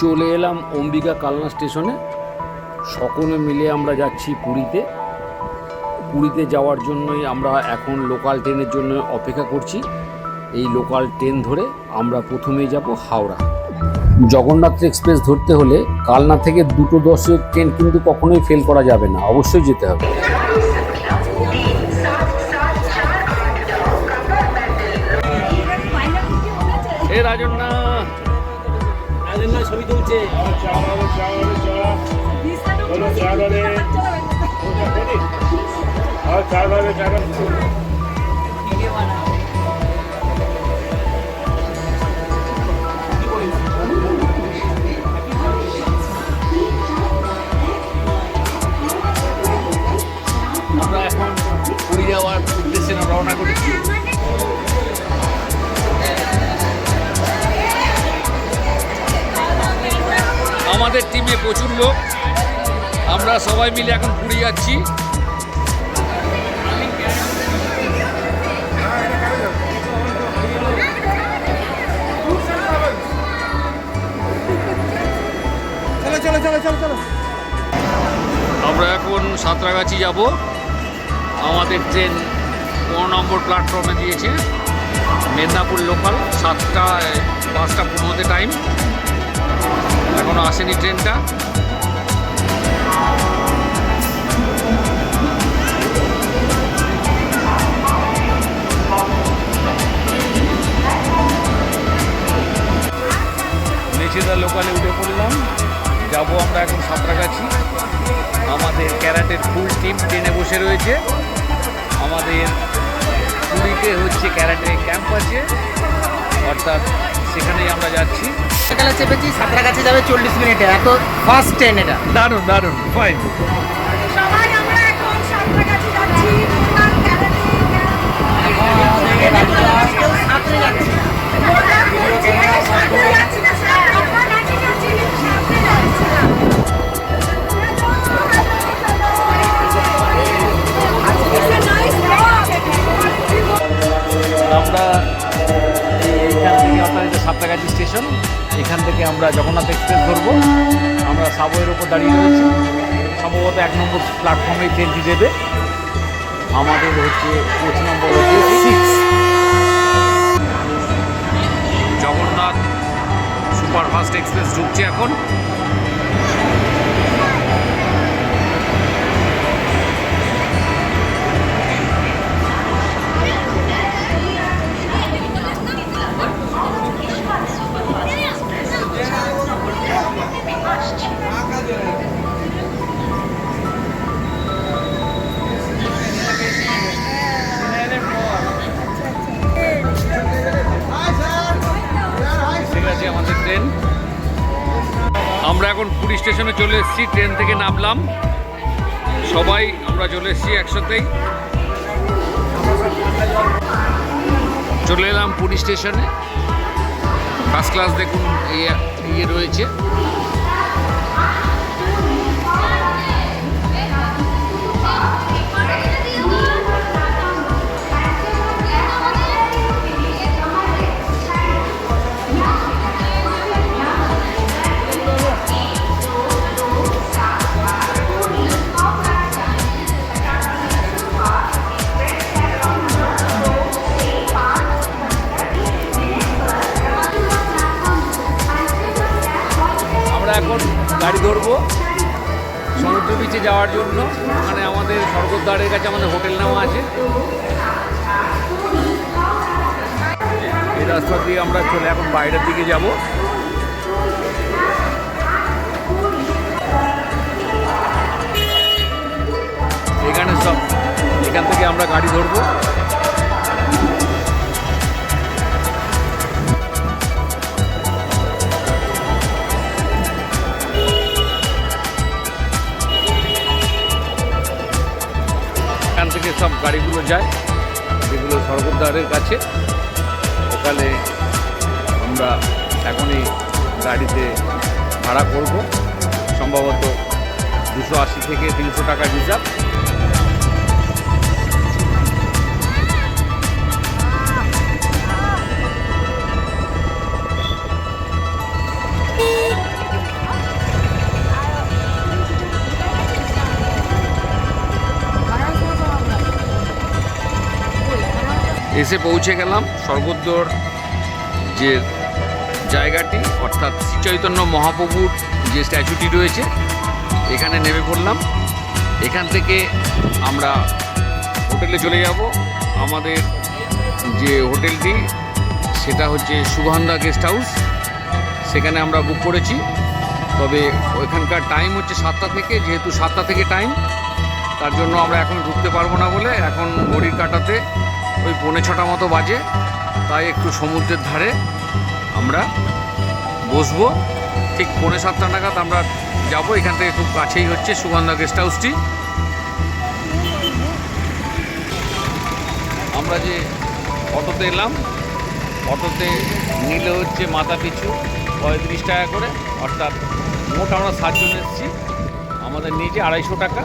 চলে এলাম অম্বিকা কালনা স্টেশনে। সকলে মিলে আমরা যাচ্ছি পুরীতে। পুরীতে যাওয়ার জন্যই আমরা এখন লোকাল ট্রেনের জন্য অপেক্ষা করছি। এই লোকাল ট্রেন ধরে আমরা প্রথমেই যাব হাওড়া। জগন্নাথ এক্সপ্রেস ধরতে হলে কালনা থেকে দুটো দশের ট্রেন কিন্তু কখনোই ফেল করা যাবে না। অবশ্যই যেতে হবে। এ রাজন্না। বালুই তুলছে। চার হবে চার হবে আমরা সবাই মিলে এখন পুরী যাচ্ছি। আমরা এখন সাঁতরাগাছি যাব। আমাদের ট্রেন পনেরো নম্বর প্ল্যাটফর্মে দিয়েছে। মেদিনীপুর লোকাল সাতটা পাঁচটা পনেরোতে টাইম এখনও আসেনি ট্রেনটা। মেছেদা লোকালে উঠে পড়লাম। যাব আমরা এখন সাঁতরাগাছি। আমাদের ক্যারাটের ফুল টিম ট্রেনে বসে রয়েছে। আমাদের পুরীতে হচ্ছে ক্যারাটে ক্যাম্প আছে। অর্থাৎ সেখানেই আমরা যাচ্ছি। সকালে চেপেছি সাঁতরাগাছি যাবে চল্লিশ মিনিটে। এত ফার্স্ট ট্রেন এটা। দারুণ দারুণ ফাইন প্ল্যাটফর্মে ট্রেনটি দেবে। আমাদের হচ্ছে কোচ নম্বর হচ্ছে জগন্নাথ সুপারফাস্ট এক্সপ্রেস ঢুকছে এখন। থেকে নামলাম। সবাই, আমরা চলে এসেছি একসাথেই। চলে এলাম পুলিশ স্টেশনে। ফার্স্ট ক্লাস দেখুন ইয়ে রয়েছে। এখানে সব, এখান থেকে আমরা গাড়ি ধরবো। এখান থেকে সব গাড়িগুলো যায়, যেগুলো স্বর্গদ্বারের কাছে। ওখানে আমরা এখনই গাড়িতে ভাড়া করব। সম্ভবত দুশো আশি থেকে তিনশো টাকা রিজার্ভ এসে পৌঁছে গেলাম স্বর্গদ্বার যে জায়গাটি, অর্থাৎ শ্রী চৈতন্য মহাপ্রভুর যে স্ট্যাচুটি রয়েছে, এখানে নেমে পড়লাম। এখান থেকে আমরা হোটেলে চলে যাব। আমাদের যে হোটেলটি, সেটা হচ্ছে সুগন্ধা গেস্ট হাউস। সেখানে আমরা বুক করেছি। তবে ওইখানকার টাইম হচ্ছে সাতটা থেকে, যেহেতু সাতটা থেকে টাইম, তার জন্য আমরা এখন ঢুকতে পারব না বলে এখন ঘড়ির কাটাতে পৌনে ছটা মতো বাজে, তাই একটু সমুদ্রের ধারে আমরা বসবো। ঠিক পৌনে সাতটা নাগাদ আমরা যাব, এখান থেকে খুব কাছেই হচ্ছে সুগন্ধা গেস্ট হাউসটি। আমরা যে অটোতে এলাম, অটোতে নিলে হচ্ছে মাথা পিছু পঁয়ত্রিশ টাকা করে, অর্থাৎ মোট আমরা সাতজন এসেছি। আমাদের নিচে আড়াইশো টাকা।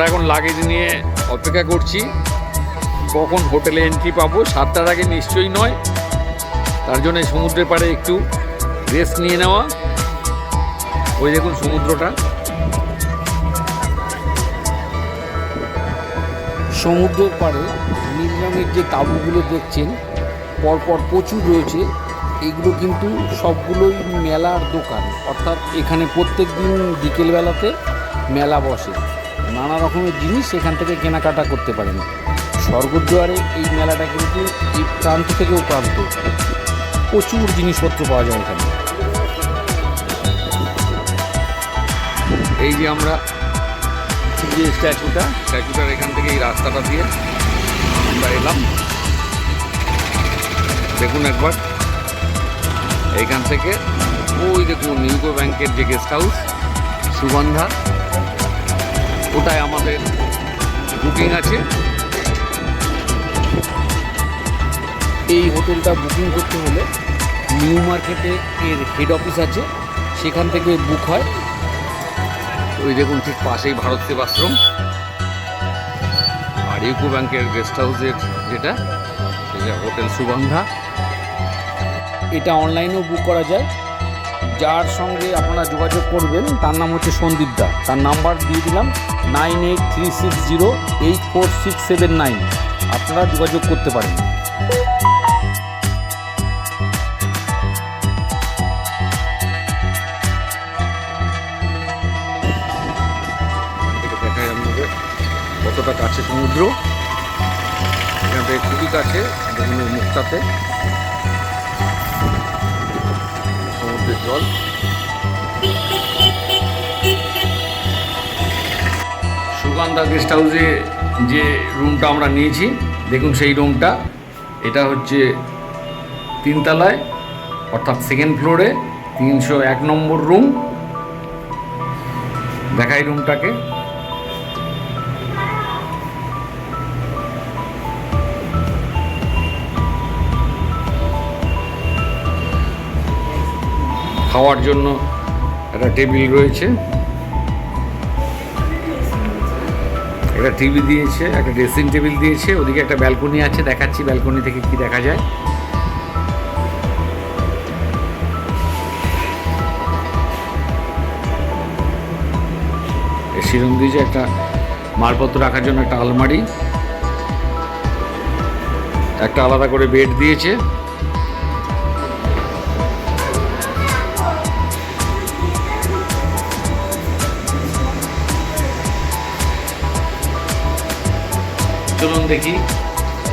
আমরা এখন লাগেজ নিয়ে অপেক্ষা করছি। কখন হোটেলে এন্ট্রি পাবো সাতটার আগে নিশ্চয়ই নয়। তার জন্য সমুদ্রের পাড়ে একটু রেস্ট নিয়ে নেওয়া। ওই দেখুন সমুদ্রটা। সমুদ্রের পাড়ে নীল রঙের যে তাঁবুগুলো দেখছেন, পরপর প্রচুর রয়েছে। এগুলো কিন্তু সবগুলোই মেলার দোকান। অর্থাৎ এখানে প্রত্যেক দিন বিকেলবেলাতে মেলা বসে। নানা রকমের জিনিস এখান থেকে কেনাকাটা করতে পারেন। স্বর্গদ্বারে এই মেলাটা কিন্তু এই প্রান্ত থেকেও প্রান্ত। প্রচুর জিনিসপত্র পাওয়া যায় এখানে। এই যে আমরা যে স্ট্যাচুটা, স্ট্যাচুটার এখান থেকে এই রাস্তাটা দিয়ে আমরা এলাম। দেখুন একবার। এইখান থেকে ওই দেখুন ইউকো ব্যাংকের যে গেস্ট হাউস, সুগন্ধা। ওটায় আমাদের বুকিং আছে। এই হোটেলটা বুকিং করতে হলে নিউ মার্কেটে এর হেড অফিস আছে। সেখান থেকে বুক হয়। ওই দেখুন ঠিক পাশেই ভারত সেবাশ্রম। আর ইউকো ব্যাংকের গেস্ট হাউসের যেটা, সেটা হোটেল সুগন্ধা। এটা অনলাইনেও বুক করা যায়। যার সঙ্গে আপনারা যোগাযোগ করবেন, তার নাম হচ্ছে সন্দীপ দা। তার নাম্বার দিয়ে দিলাম nine eight three six zero eight four six seven nine. আপনারা যোগাযোগ করতে পারেন। কতটা কাছে সমুদ্র? এখান থেকে খুবই কাছে ওই জল সুগন্ধা গেস্ট হাউসে যে রুমটা আমরা নিয়েছি, দেখুন সেই রুমটা। এটা হচ্ছে তিনতলায়, অর্থাৎ সেকেন্ড ফ্লোরে তিনশো এক নম্বর রুম দেখাই রুমটাকে খাওয়ার জন্য একটা টেবিল রয়েছে। একটা টিভি দিয়েছে, একটা ড্রেসিং টেবিল দিয়েছে, ওদিকে একটা ব্যালকনি আছে, দেখাচ্ছি ব্যালকনি থেকে কি দেখা যায়। সিরম দিয়েছে একটা মালপত্র রাখার জন্য একটা আলমারি। একটা আলাদা করে বেড দিয়েছে। দেখি,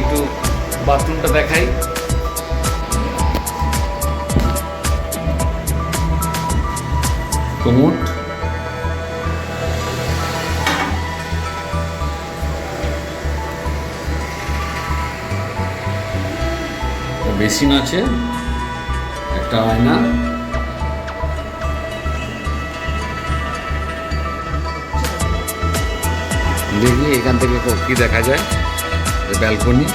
একটু বাথরুমটা দেখাই। কোমোট বেসিন আছে, একটা আয়না। দেখি এখান থেকে কি দেখা যায়। ব্যালকনি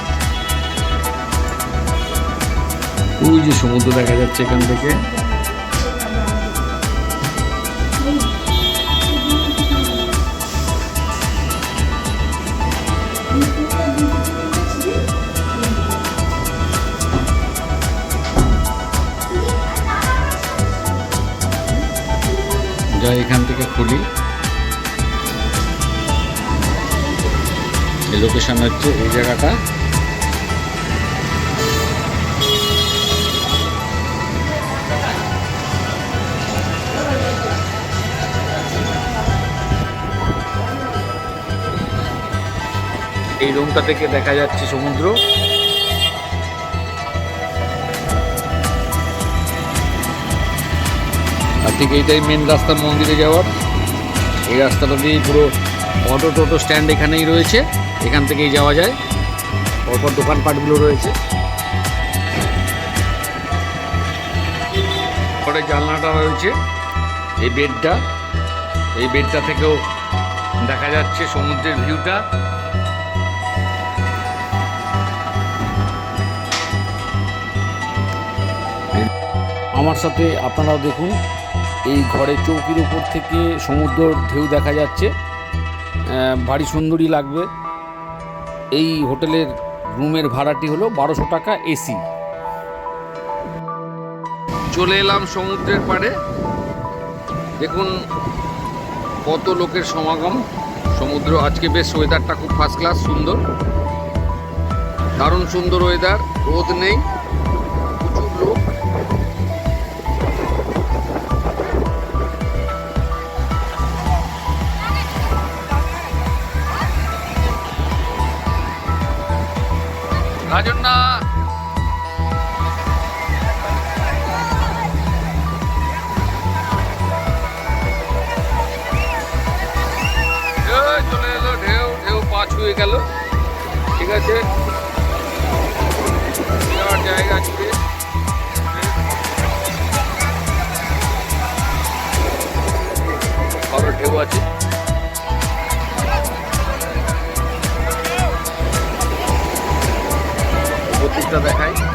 ওই যে সমুদ্র দেখা যাচ্ছে এখান থেকে। যা এখান থেকে খুলি। লোকেশন হচ্ছে এই জায়গাটা। এই রুমটা থেকে দেখা যাচ্ছে সমুদ্র। আর ঠিক এইটাই মেন রাস্তা মন্দিরে যাওয়ার। এই রাস্তাটা দিয়ে পুরো অটো টোটো স্ট্যান্ড এখানেই রয়েছে। এখান থেকেই যাওয়া যায়। পরপর দোকানপাটগুলো রয়েছে। ঘরের জানলাটা রয়েছে। এই বেডটা এই বেডটা থেকেও দেখা যাচ্ছে সমুদ্রের ভিউটা। আমার সাথে আপনারাও দেখুন, এই ঘরের চৌকির উপর থেকে সমুদ্রর ঢেউ দেখা যাচ্ছে। ভারী সুন্দরই লাগবে। এই হোটেলের রুমের ভাড়াটি হলো বারোশো টাকা এসি চলে এলাম সমুদ্রের পাড়ে। দেখুন কত লোকের সমাগম। সমুদ্র আজকে বেশ ওয়েদারটা খুব ফার্স্ট ক্লাস সুন্দর। দারুণ সুন্দর ওয়েদার রোদ নেই। রাজন্না। এই চলে এলো, ঢেউ ঢেউ পা ছুঁয়ে গেল। ঠিক আছে? যাওয়ার জায়গা বড় ঢেউ আছে। প্রতীকটা দেখাই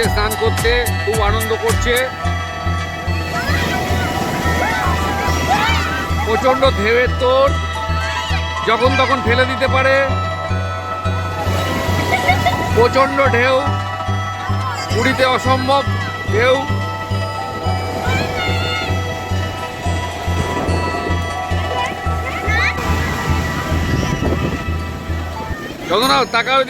পড়েছে স্নান করতে খুব আনন্দ করছে। প্রচণ্ড ঢেউয়ের তোর যখন তখন ফেলে দিতে পারে। প্রচণ্ড ঢেউ, পুরীতে অসম্ভব ঢেউ। চন্দনা তাকাও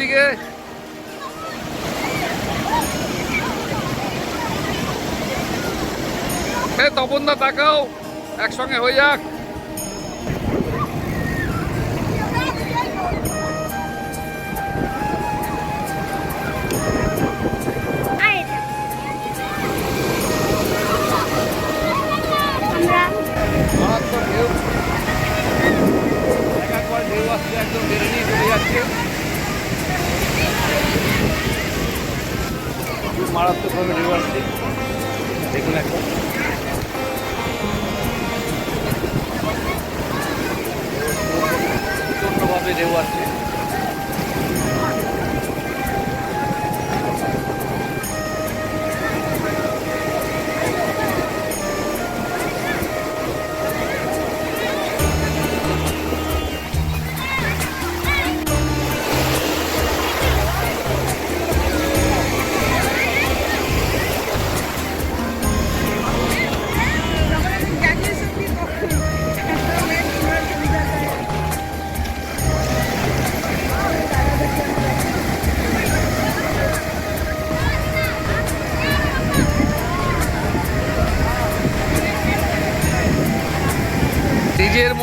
দিকে এ তপনদা তাকাও একসঙ্গে হয়ে যাক। মারাত্মকভাবে ঢেউ আসছে। দেখুন একবার रहिवासी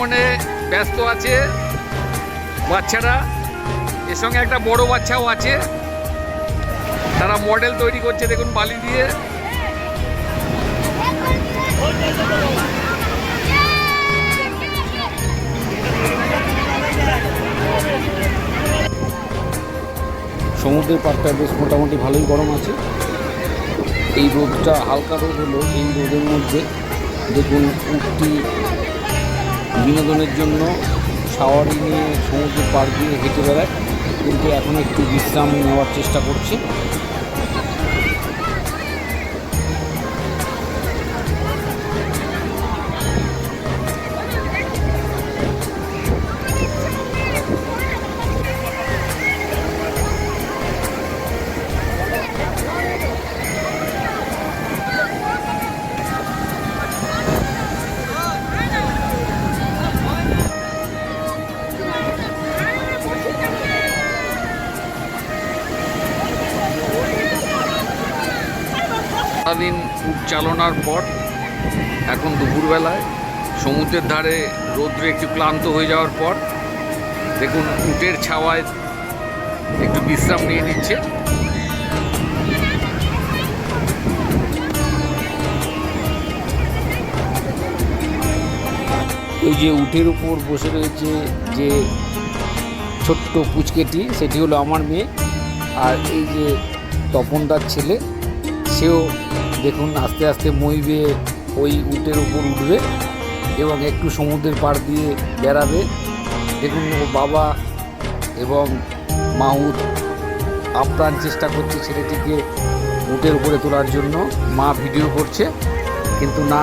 মনে ব্যস্ত আছে, বাচ্চারা, এর সঙ্গে একটা বড় বাচ্চাও আছে। তারা মডেল তৈরি করছে দেখুন বালি দিয়ে। সমুদ্রের পাড়টা বেশ মোটামুটি ভালোই গরম আছে। এই রোদটা হালকা রোদ হলো, এই রোদের মধ্যে দেখুন উঠতি বিনোদনের জন্য শাওয়ারি নিয়ে সমুদ্র পার্ক দিয়ে হেঁটে বেড়ায়। কিন্তু এখন একটু বিশ্রাম নেওয়ার চেষ্টা করছে। চালনার পর এখন দুপুরবেলায় সমুদ্রের ধারে রৌদ্রে একটু ক্লান্ত হয়ে যাওয়ার পর দেখুন উটের ছাওয়ায় একটু বিশ্রাম নিয়ে নিচ্ছে। ওই যে উটের উপর বসে রয়েছে যে ছোট্ট পুচকেটি, সেটি হলো আমার মেয়ে। আর এই যে তপনদার ছেলে, সেও দেখুন, আস্তে আস্তে মই বেয়ে ওই উটের উপর উঠবে এবং একটু সমুদ্রের পাড় দিয়ে বেড়াবে। দেখুন, ও বাবা এবং মাহুদ আপ্রাণ চেষ্টা করছে ছেলেটিকে উটের উপরে তোলার জন্য। মা ভিডিও করছে, কিন্তু না,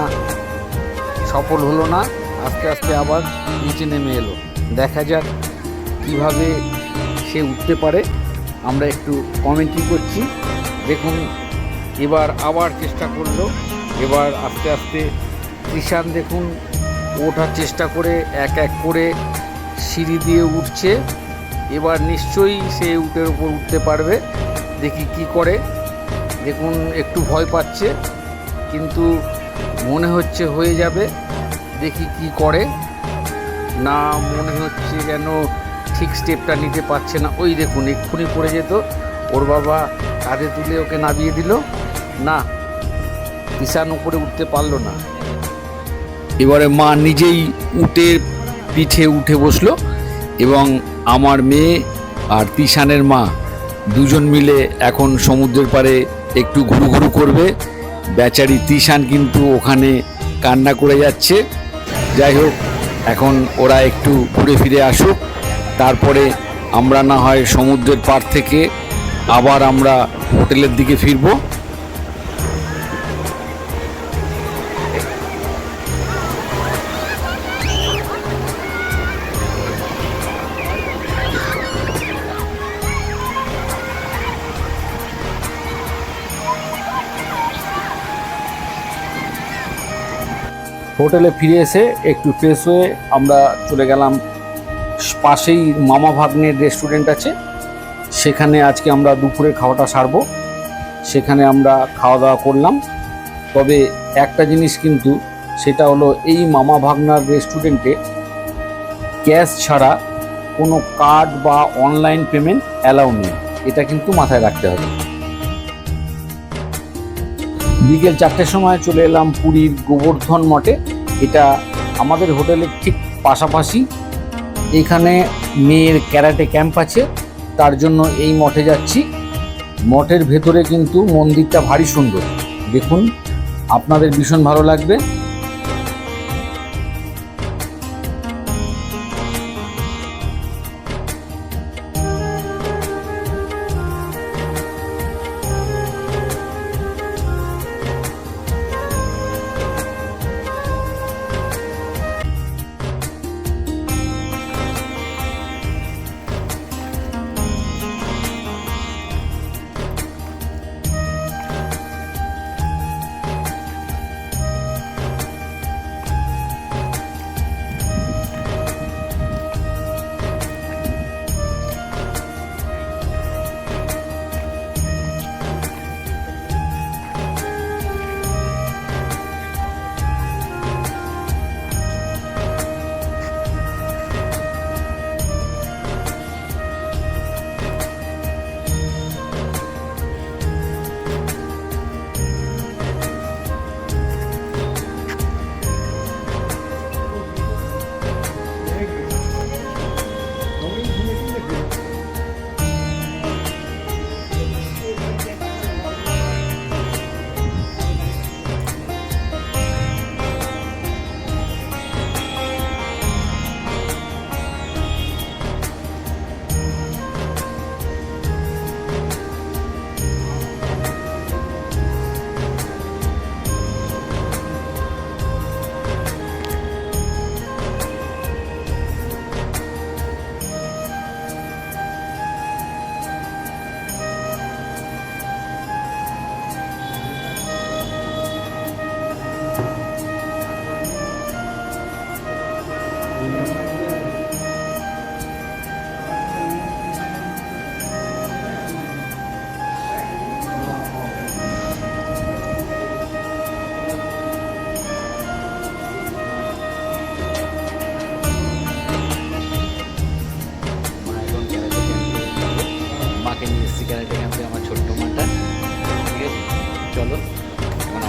সফল হলো না। আস্তে আস্তে আবার নিচে নেমে এলো। দেখা যাক কীভাবে সে উঠতে পারে। আমরা একটু কমেন্ট্রি করছি। দেখুন এবার আবার চেষ্টা করল। এবার আস্তে আস্তে কৃষাণ দেখুন, ওঠার চেষ্টা করে, এক এক করে সিঁড়ি দিয়ে উঠছে। এবার নিশ্চয়ই সে উটের উপর উঠতে পারবে। দেখি কি করে। দেখুন, একটু ভয় পাচ্ছে, কিন্তু মনে হচ্ছে হয়ে যাবে। দেখি কি করে। না, মনে হচ্ছে যেন ঠিক স্টেপটা নিতে পারছে না। ওই দেখুন, এক্ষুনি পড়ে যেত। ওর বাবা কাঁধে তুলে ওকে নামিয়ে দিল। না কিষান উপরে উঠতে পারল না। এবারে মা নিজেই উটের পিঠে উঠে বসল এবং আমার মেয়ে আর তিশানের মা দুজন মিলে এখন সমুদ্রের পাড়ে একটু ঘুরু ঘুরু করবে। বেচারি তিশান কিন্তু ওখানে কান্না করে যাচ্ছে। যাই হোক, এখন ওরা একটু ঘুরে ফিরে আসুক। তারপরে আমরা না হয় সমুদ্রের পাড় থেকে আবার আমরা হোটেলের দিকে ফিরবো। হোটেলে ফিরে এসে একটু ফ্রেশ হয়ে আমরা চলে গেলাম পাশেই মামা ভাগ্নের রেস্টুরেন্ট আছে। সেখানে আজকে আমরা দুপুরে খাওয়াটা সারবো। সেখানে আমরা খাওয়া দাওয়া করলাম। তবে একটা জিনিস কিন্তু, সেটা হলো এই মামা ভাগনার রেস্টুরেন্টে ক্যাশ ছাড়া কোনো কার্ড বা অনলাইন পেমেন্ট অ্যালাউ নেই। এটা কিন্তু মাথায় রাখতে হবে। বিকেল চারটের সময় চলে এলাম পুরীর গোবর্ধন মঠে। এটা আমাদের হোটেলের ঠিক পাশাপাশি। এখানে মেয়ের ক্যারাটে ক্যাম্প আছে, তার জন্য এই মঠে যাচ্ছি। মঠের ভেতরে কিন্তু মন্দিরটা ভারী সুন্দর। দেখুন, আপনাদের ভীষণ ভালো লাগবে।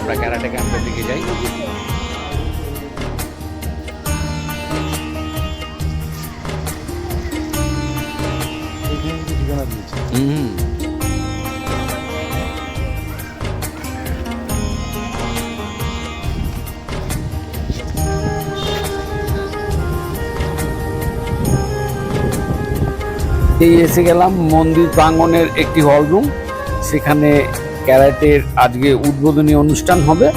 আমরা ক্যারাটে ক্যাম্পের দিকে যাই। এই এসে গেলাম মন্দির প্রাঙ্গনের একটি হল রুম সেখানে ক্যারাটের আজকে উদ্বোধনী অনুষ্ঠান হবে।